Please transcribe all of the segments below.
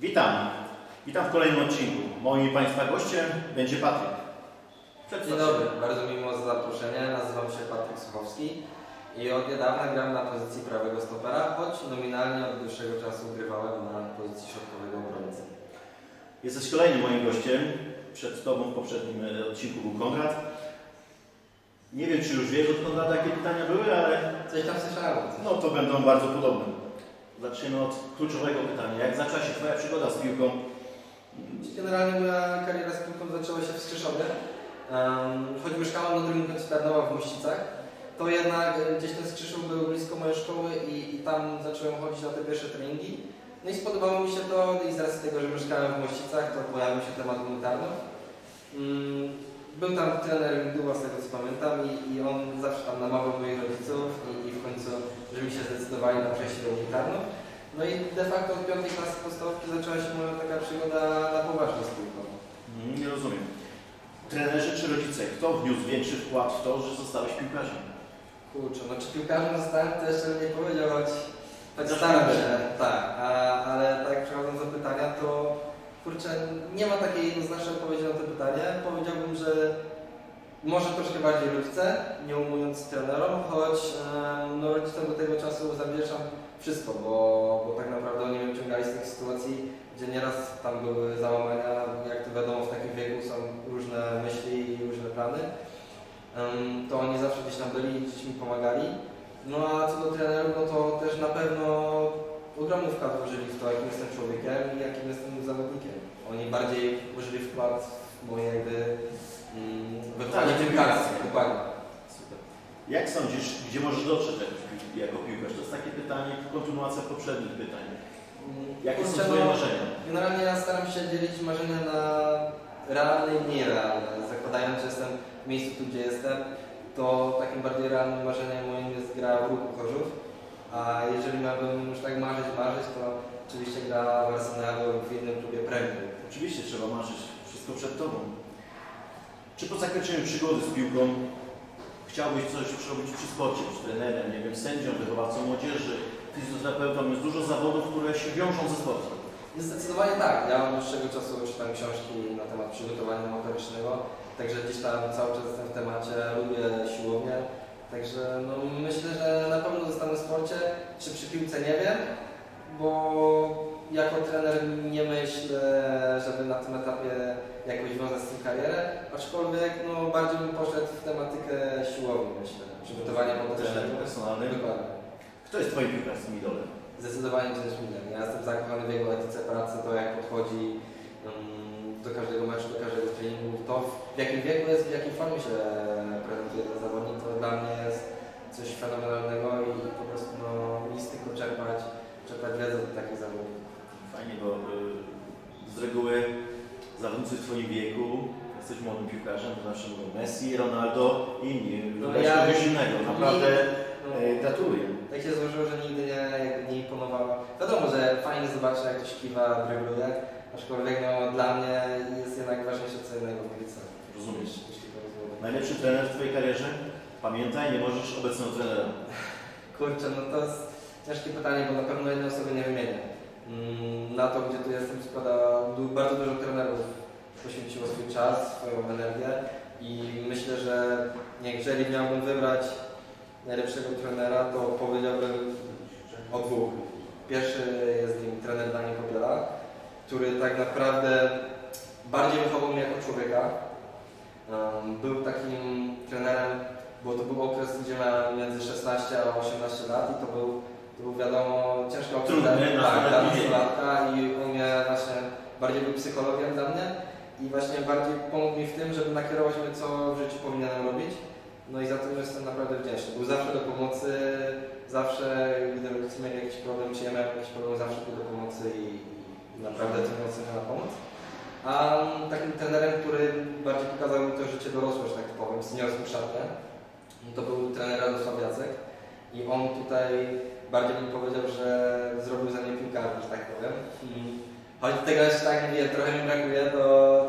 Witam. Witam w kolejnym odcinku. Moim Państwa gościem będzie Patryk. Przedstaw Dzień się. dobry, bardzo mi miło za zaproszenie. Nazywam się Patryk Suchowski i od niedawna gram na pozycji prawego stopera, choć nominalnie od dłuższego czasu grywałem na pozycji środkowego obrońcy. Jesteś kolejnym moim gościem. Przed Tobą w poprzednim e, odcinku był Konrad. Nie wiem, czy już wiesz od Konrada, jakie pytania były, ale Coś tam słyszałem. no to będą bardzo podobne. Zaczniemy od kluczowego pytania. Jak zaczęła się Twoja przygoda z piłką? Generalnie moja kariera z piłką zaczęła się w Skrzeszowie. Um, choć mieszkałem na drugim końcu Tarnowa w Mościcach, to jednak gdzieś ten Skrzeszów był blisko mojej szkoły i, i tam zacząłem chodzić na te pierwsze treningi. No i spodobało mi się to i z racji tego, że mieszkałem w Mościcach, to pojawił się temat humanitarny. Mm, Był tam trener Duła, z tego co pamiętam, i, i on zawsze tam namawiał moich rodziców i, i w końcu, że mi się zdecydowali na przejście do humanitarną. No i de facto od piątej klasy podstawówki zaczęła się moja taka przygoda na poważnie z piłką. Mm, Nie rozumiem. Trenerzy czy rodzice? Kto wniósł większy wkład w to, że zostałeś piłkarzem? Kurczę, no czy piłkarzem zostałem, to jeszcze bym nie powiedział, choć, Zawsze staram się, tak, a, ale tak przechodząc do pytania, to kurczę, nie ma takiej jednoznacznej odpowiedzi na to pytanie. Powiedziałbym, że może troszkę bardziej rodzice, nie umując trenerom, choć em, no, rodzicom do tego czasu zawdzięczam wszystko, bo, bo tak naprawdę oni wyciągali z tych sytuacji, gdzie nieraz tam były załamania, jak to wiadomo w takim wieku są różne myśli i różne plany. To oni zawsze gdzieś tam byli gdzieś mi pomagali. No a co do trenerów, no to też na pewno ogromny wkład włożyli w to, jakim jestem człowiekiem i jakim jestem zawodnikiem. Oni bardziej włożyli wkład w moje jakby Tak, dokładnie. Super. Jak sądzisz, gdzie możesz dotrzeć jako, pił- jako piłkarz? To jest takie pytanie, kontynuacja poprzednich pytań. Jakie są Twoje no, marzenia? Generalnie ja staram się dzielić marzenia na realne i nierealne. Zakładając, że jestem w miejscu tu, gdzie jestem, to takim bardziej realnym marzeniem moim jest gra w ruchu Chorzów. A jeżeli miałbym już tak marzyć, marzyć, to oczywiście gra w Arsenalu w innym klubie Premier. Oczywiście trzeba marzyć, wszystko przed Tobą. Czy po zakończeniu przygody z piłką chciałbyś coś już robić przy sporcie, przy trenerem, nie wiem, sędzią, wychowawcą młodzieży, fizjoterapeutą? Jest dużo zawodów, które się wiążą ze sportem. Zdecydowanie tak. Ja od dłuższego czasu czytam książki na temat przygotowania motorycznego, także gdzieś tam cały czas jestem w temacie, lubię siłownię. Także no, myślę, że na pewno zostanę w sporcie, czy przy piłce nie wiem, bo jako trener nie myślę, żeby na tym etapie jakoś wiązać z tym karierę, aczkolwiek no, bardziej bym poszedł w tematykę siłowni, myślę, przygotowania Trener motorycznego. personalny. Dokładnie. Kto jest Twoim piłkarskim idolem? Zdecydowanie jest Milan. Ja jestem zakochany w jego etyce pracy, to jak podchodzi mm, do każdego meczu, do każdego treningu, to w jakim wieku jest, w jakiej formie się prezentuje ten zawodnik, to dla mnie jest coś fenomenalnego i po prostu no, nic tylko czerpać, czerpać wiedzę do takich zawodników. Fajnie, bo y, z reguły zawodnicy w Twoim wieku, jesteś młodym piłkarzem, to zawsze mówią Messi, Ronaldo i inni. No ja- kogoś innego. Naprawdę No, y, gratuluję. tak się złożyło, że nigdy nie, nie. Wiadomo, że fajnie zobaczyć jak ktoś kiwa, drybluje, aczkolwiek no, dla mnie jest jednak ważniejsze co innego w piłce. Rozumiesz. Najlepszy trener w Twojej karierze? Pamiętaj, nie możesz obecnego trenera. Kurczę, no to jest ciężkie pytanie, bo na pewno jednej osoby nie wymienię. Mm, Na to, gdzie tu jestem, składa bardzo dużo trenerów poświęciło swój czas, swoją energię i myślę, że jeżeli miałbym wybrać najlepszego trenera, to powiedziałbym o dwóch. Pierwszy jest nim trener Daniel Kobiela, który tak naprawdę bardziej wychował mnie jako człowieka. Um, Był takim trenerem, bo to był okres, gdzie miałem między 16 a 18 lat i to był, to był wiadomo ciężki okres Trudny, dla- tak, dla nastolatka i on mnie właśnie bardziej był psychologiem dla mnie i właśnie bardziej pomógł mi w tym, żeby nakierować mnie, co w życiu powinienem robić. No i za to jestem naprawdę wdzięczny. Był zawsze do pomocy, zawsze gdy rodzice mieli jakiś problem, czy ja miałem jakiś problem, zawsze był do pomocy i, i naprawdę tym mocno na pomoc. A takim trenerem, który bardziej pokazał mi to życie dorosłe, że tak powiem, seniorską szatnię, to był trener Radosław Jacek i on tutaj bardziej bym powiedział, że zrobił za mnie piłkarza, że tak powiem. Mm. Choć tego jeszcze tak nie wiem, trochę mi brakuje, to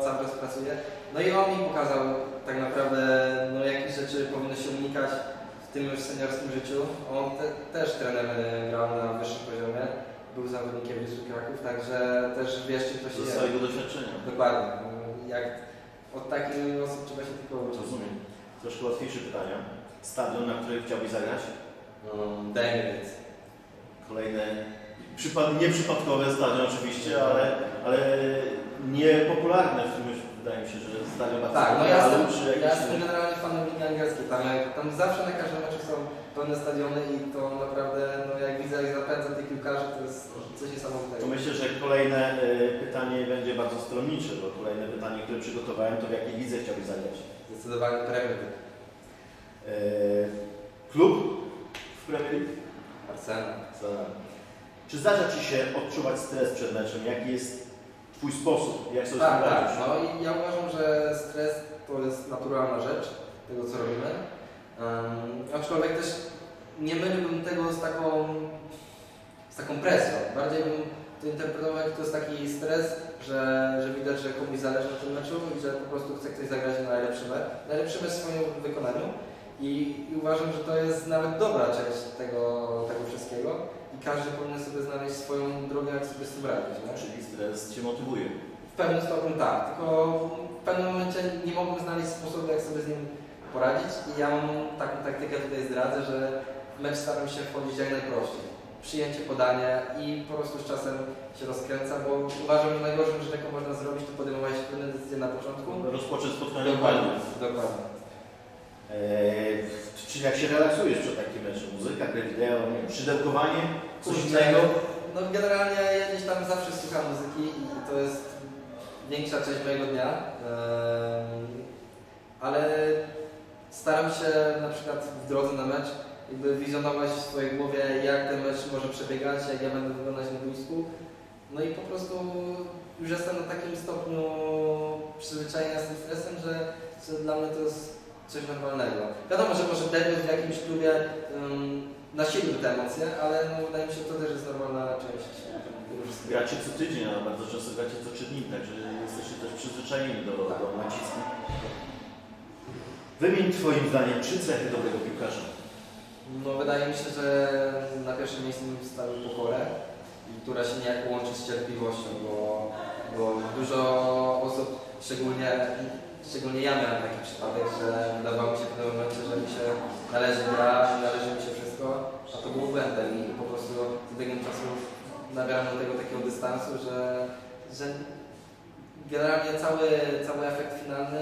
cały czas pracuję. No i on mi pokazał tak naprawdę, no jakich rzeczy powinno się unikać w tym już seniorskim życiu. On te, też trener e, grał na wyższym poziomie był zawodnikiem Wisły Kraków, także też wiesz czym to się dzieje. swojego doświadczenia. Dokładnie. Jak od takich osób trzeba się tylko uczyć. Rozumiem. Troszkę łatwiejsze pytania. Stadion, na którym chciałbyś zagrać? Um, Daniels. Kolejne, przypad, nieprzypadkowe zdanie oczywiście, ale, ale niepopularne w tym wydaje mi się, że zdanie bardzo Tak, no ja jestem, czy ja jestem generalnie fanem ligi angielskiej. Tam, jak- tam zawsze na każdym meczu są pełne stadiony i to naprawdę, no jak widzę jak zapędza tych piłkarzy, to jest coś To niesamowitego. myślę, że kolejne y, pytanie będzie bardzo stronnicze, bo kolejne pytanie, które przygotowałem, to w jakiej lidze chciałbyś zagrać? Zdecydowanie Premier League. Y, klub? Czy zdarza Ci się odczuwać stres przed meczem? Jaki jest Twój sposób? Jak sobie Tak, z tym tak. radzisz? No i ja uważam, że stres to jest naturalna rzecz tego, co robimy. Um, aczkolwiek też nie myliłbym tego z taką, z taką presją. Bardziej bym to interpretował, jak to jest taki stres, że, że widać, że komuś zależy na tym meczu i że po prostu chce ktoś zagrać na najlepszy mecz, najlepszy mecz w swoim wykonaniu. I, I uważam, że to jest nawet dobra część tego, tego wszystkiego i każdy powinien sobie znaleźć swoją drogę, jak sobie z tym radzić. Nie? Czyli stres Cię motywuje. W pewnym stopniu tak, tylko w pewnym momencie nie mogłem znaleźć sposobu, jak sobie z nim poradzić i ja mam taką taktykę, tutaj zdradzę, że w mecz staram się wchodzić jak najprościej. Przyjęcie podania i po prostu z czasem się rozkręca, bo uważam, że najgorszą rzecz, jaką można zrobić, to podejmować trudne decyzje na początku. Rozpocząć spotkanie Dokładnie, dokładnie. Eee, czy jak się relaksujesz przed takim meczem? Muzyka, grę wideo, nie wiem, szydełkowanie, coś Kurczę, innego? No generalnie ja gdzieś tam zawsze słucham muzyki i to jest większa część mojego dnia. Ehm, ale staram się na przykład w drodze na mecz jakby wizjonować w swojej głowie, jak ten mecz może przebiegać, jak ja będę wyglądać na boisku. No i po prostu już jestem na takim stopniu przyzwyczajenia z tym stresem, że, że dla mnie to jest coś normalnego. Wiadomo, że może debiut w jakimś klubie um, nasilił te emocje, ale no, wydaje mi się, że to też jest normalna część. Gracie co tydzień, a bardzo często gracie co trzy dni, także jesteście też przyzwyczajeni do, do nacisku. Wymień Twoim zdaniem trzy cechy dobrego piłkarza. No wydaje mi się, że na pierwszym miejscu stawił pokorę, która się niejako łączy z cierpliwością, bo, bo dużo osób, szczególnie, szczególnie ja miałem taki przypadek, że wydawało mi się w pewnym momencie, że mi się należy gra, należy mi się wszystko, a to było błędem i po prostu z biegiem czasu nabrałem do tego takiego dystansu, że, że generalnie cały, cały efekt finalny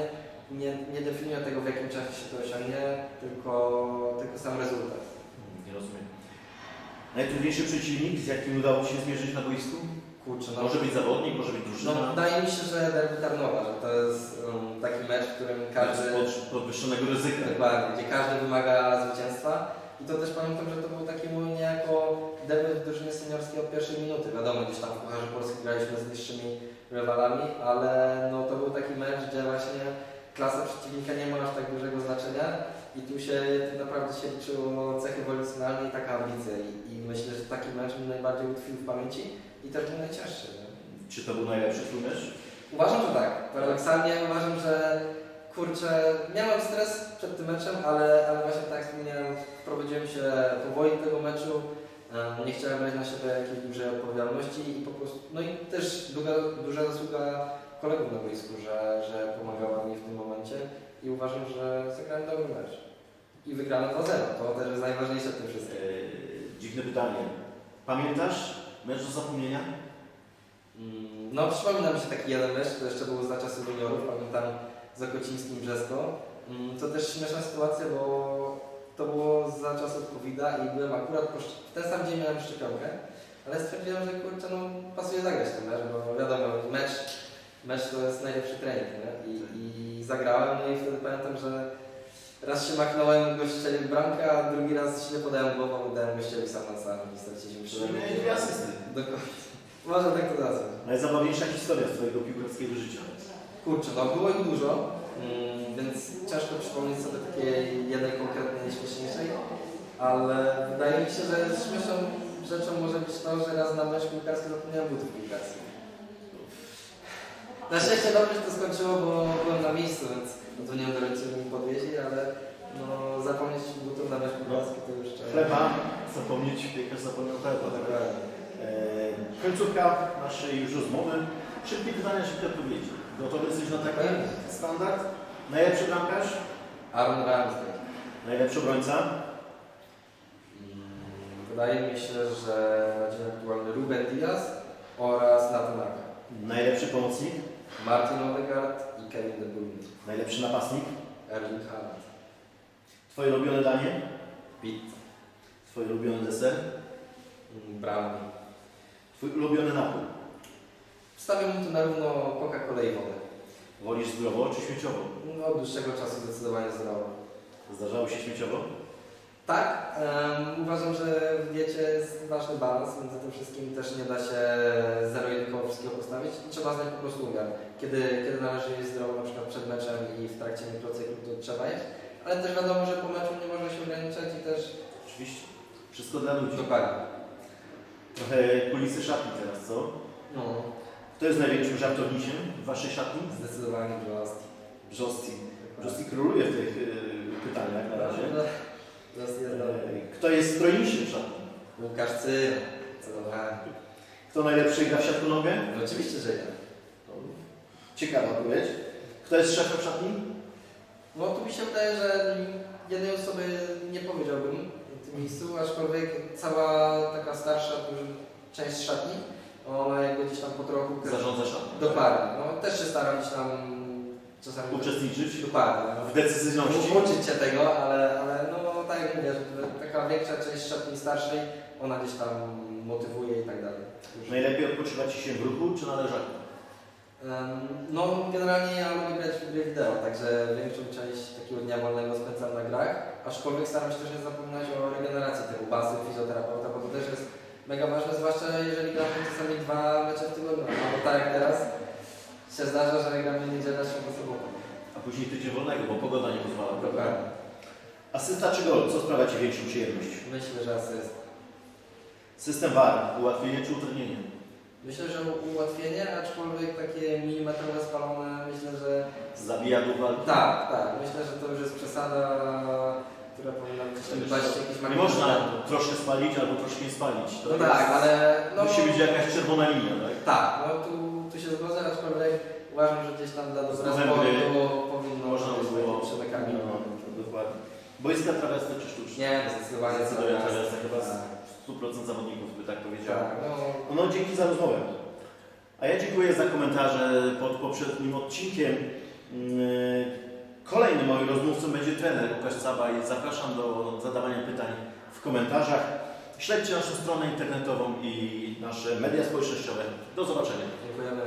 nie, nie definiuje tego, w jakim czasie się to osiągnie, tylko, tylko sam rezultat. Nie rozumiem. Najtrudniejszy przeciwnik, z jakim udało Ci się zmierzyć na boisku? Kurczę, no, Może być zawodnik, może być no, drużyna. wydaje mi się, że derby Tarnowa, że to jest um, taki mecz, w którym każdy, pod- podwyższonego ryzyka. dokładnie, gdzie każdy wymaga zwycięstwa. I to też pamiętam, że to był taki mój niejako debiut w drużynie seniorskiej od pierwszej minuty. Wiadomo, gdzieś tam w Pucharze Polski graliśmy z niższymi rywalami, ale no, to był taki mecz, gdzie właśnie klasa przeciwnika nie ma aż tak dużego znaczenia i tu się tu naprawdę się liczyło cechy wolnicjonalne i taka ambicja i, i myślę, że taki mecz mi najbardziej utkwił w pamięci i też był najcięższy. Nie? Czy to był najlepszy Twój mecz? Uważam, że tak. Paradoksalnie uważam, że kurczę, miałem stres przed tym meczem, ale, ale właśnie tak wprowadziłem się powoli do tego meczu. Nie chciałem brać na siebie jakiejś dużej odpowiedzialności i po prostu, no i też duża, duża zasługa kolegów na boisku, że, że pomagała mi w tym momencie i uważam, że zagrałem dobry mecz. I wygrałem 2-0, to też jest najważniejsze w tym wszystkim. Eee, dziwne pytanie. Pamiętasz mecz do zapomnienia? Mm, No, przypomina mi się taki jeden mecz, to jeszcze było za czasów juniorów, pamiętam z Okocińskim Brzesko. Mm, To też śmieszna sytuacja, bo to było za czasów covid i byłem akurat w ten sam dzień miałem szczepionkę, ale stwierdziłem, że kurczę, no pasuje zagrać ten mecz, bo wiadomo, mecz, mecz to jest najlepszy trening, nie? I, i zagrałem, no i wtedy pamiętam, że raz się machnąłem, gość strzelił bramkę, a drugi raz źle podałem głową, dałem gościowi sam na sam i straciliśmy przynajmniej miałeś dwie asysty. Dokładnie. Można tak to nazwać. Najzabawniejsza historia z Twojego piłkarskiego życia. Kurczę, no było ich dużo, mm, więc ciężko przypomnieć sobie takiej jednej konkretnej najśmieszniejszej, ale wydaje mi się, że śmieszną rzeczą może być to, że raz na mecz piłkarski zapomniałem butów piłkarskich. Na szczęście dobrze się to skończyło, bo byłem na miejscu, więc dzwoniłem do rodziców i mi podwieźli, ale no, zapomnieć butów na mecz piłkarski to już trzeba. Chleba, zapomnieć, piekarz zapomniał chleba. Tak? Dokładnie. Eee, Końcówka naszej już rozmowy. Szybkie pytania, szybkie odpowiedzi. Gotowy jesteś na taki Pewnie. standard? Najlepszy bramkarz? Aaron Ramsey. Najlepszy obrońca? Mm, Wydaje mi się, że na dzień aktualny Ruben Diaz oraz Nathan Aka. Najlepszy pomocnik? Martin Odegaard i Kevin De Bruyne. Najlepszy napastnik? Erling Haaland. Twoje ulubione danie? Pizza. Twoje ulubiony deser? Mm, Brownie. Twój ulubiony napój? Wstawiam tu na równo Coca-Cola i wodę. Wolisz zdrowo czy śmieciowo? No, od dłuższego czasu zdecydowanie zdrowo. Zdarzało się śmieciowo? Tak, em, uważam, że w diecie jest ważny balans między tym wszystkim. Też nie da się trzeba znać po prostu umiar. Kiedy, kiedy należy jeść zdrowo, na przykład przed meczem i w trakcie mikrocyklu, to trzeba jeść. Ale też wiadomo, że po meczu nie można się ograniczać i też... Oczywiście. Wszystko dla ludzi. Dokładnie. Trochę kulisy szatni teraz, co? No, Kto jest największym żartownisiem w waszej szatni? zdecydowanie Brzosty. Brzosti. Brzosti króluje w tych y, pytaniach na razie. Brzosty jest dobry. Kto jest strojniejszy w szatni? Łukasz Cyr. Kto najlepszy gra w siatku nogę? No oczywiście, że ja. Ciekawa odpowiedź. Kto jest szefem w szatni? No tu mi się wydaje, że jednej osoby nie powiedziałbym w tym miejscu, aczkolwiek cała taka starsza część szatni, ona jakby gdzieś tam po trochu... Zarządza szatnią. Dokładnie, no też się staram gdzieś tam czasami... Uczestniczyć Dokładnie. w No. decyzyjności. Uczyć się tego, ale, ale no tak jak mówię, taka większa część szatni starszej, ona gdzieś tam motywuje i tak dalej. Najlepiej odpoczywać się w ruchu czy na leżaku? No, generalnie ja lubię grać w gry wideo, także większą część takiego dnia wolnego spędzam na grach, aczkolwiek staram się też nie zapominać o regeneracji tego basy, fizjoterapeuta, bo to też jest mega ważne, zwłaszcza jeżeli gramy czasami dwa mecze w tygodniu, albo tak jak teraz się zdarza, że gramy niedzielę środę sobotę. A później tydzień wolnego, bo pogoda nie pozwala. Dokładnie. Asysta czy gol? Co sprawia Ci większą przyjemność? Myślę, że asyst. System VAR. Ułatwienie czy utrudnienie? Myślę, że ułatwienie, aczkolwiek takie milimetrowe spalone, myślę, że Zabija walki? tak, tak, myślę, że to już jest przesada, która powinna być jakiś Nie można troszkę spalić albo troszkę nie spalić. To No jest- tak, ale no, Musi być jakaś czerwona linia, tak? Tak, no tu, tu się zgodzę, aczkolwiek uważam, że gdzieś tam dla dobra gry. powinno Można by być było. takimi przemykami. No, dokładnie. Boiska trawiaste czy sztuczne? Nie, zdecydowanie Zdecydowanie tak. trawiaste chyba Tak, 100% zawodników by tak powiedział. tak, no, No dzięki za rozmowę. A ja dziękuję za komentarze pod poprzednim odcinkiem. Yy, Kolejnym moim rozmówcą będzie trener Łukasz Caba i zapraszam do zadawania pytań w komentarzach. Śledźcie naszą stronę internetową i nasze media społecznościowe. Do zobaczenia. dziękujemy.